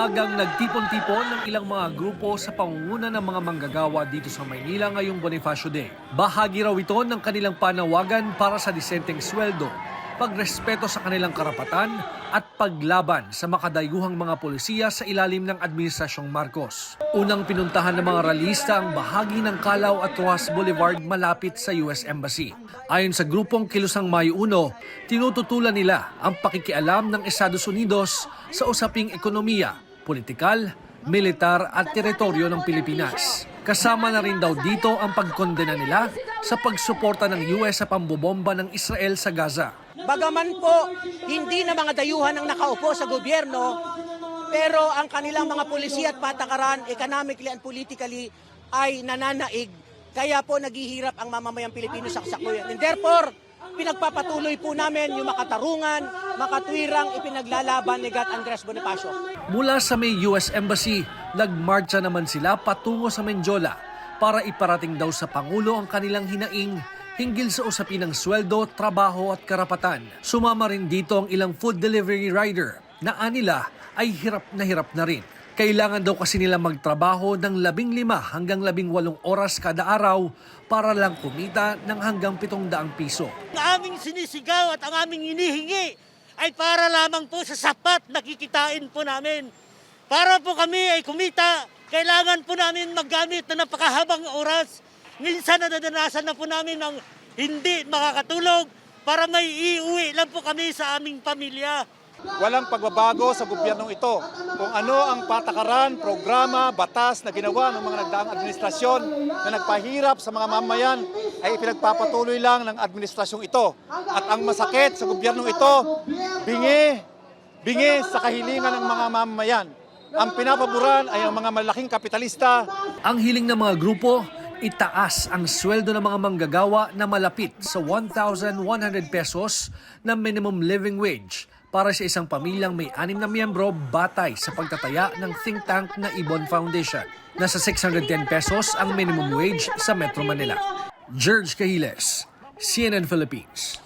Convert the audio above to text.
hanggang nagtipon-tipon ng ilang mga grupo sa pangunguna ng mga manggagawa dito sa Maynila ngayong Bonifacio Day. Bahagi raw ito ng kanilang panawagan para sa disenteng sweldo, pagrespeto sa kanilang karapatan at paglaban sa makadayuhang mga polisiya sa ilalim ng Administrasyong Marcos. Unang pinuntahan ng mga ralista ang bahagi ng Calao at Rojas Boulevard malapit sa US Embassy. Ayon sa grupong Kilusang Mayo 1, tinututulan nila ang pakikialam ng Estados Unidos sa usaping ekonomiya, politikal, militar at teritoryo ng Pilipinas. Kasama na rin daw dito ang pagkondena nila sa pagsuporta ng US sa pambobomba ng Israel sa Gaza. Bagaman po, hindi na mga dayuhan ang nakaupo sa gobyerno, pero ang kanilang mga polisiya at patakaran, economically and politically, ay nananaig. Kaya po naghihirap ang mamamayang Pilipino sa kasakuyan. And therefore, pinagpapatuloy po namin yung makatarungan, makatwirang ipinaglalaban ni Gat Andres Bonifacio. Mula sa may US Embassy, nagmarcha naman sila patungo sa Menjola para iparating daw sa Pangulo ang kanilang hinaing hinggil sa usapin ng sweldo, trabaho at karapatan. Sumama rin dito ang ilang food delivery rider na anila ay hirap na hirap na rin. Kailangan daw kasi nila magtrabaho ng labing lima hanggang labing walong oras kada araw para lang kumita ng hanggang pitong daang piso. Ang aming sinisigaw at ang aming inihingi ay para lamang po sa sapat na kikitain po namin. Para po kami ay kumita, kailangan po namin maggamit na napakahabang oras. Minsan nadadanasan na po namin ng hindi makakatulog para may iuwi lang po kami sa aming pamilya. Walang pagbabago sa gobyernong ito. Kung ano ang patakaran, programa, batas na ginawa ng mga nagdaang administrasyon na nagpahirap sa mga mamayan ay pinagpapatuloy lang ng administrasyong ito. At ang masakit sa gobyernong ito, bingi, bingi sa kahilingan ng mga mamamayan. Ang pinapaboran ay ang mga malaking kapitalista Ang hiling ng mga grupo, itaas ang sweldo ng mga manggagawa na malapit sa 1,100 pesos na minimum living wage para sa isang pamilyang may anim na miyembro batay sa pagtataya ng think tank na Ibon Foundation. Nasa 610 pesos ang minimum wage sa Metro Manila. George Cahiles, CNN Philippines.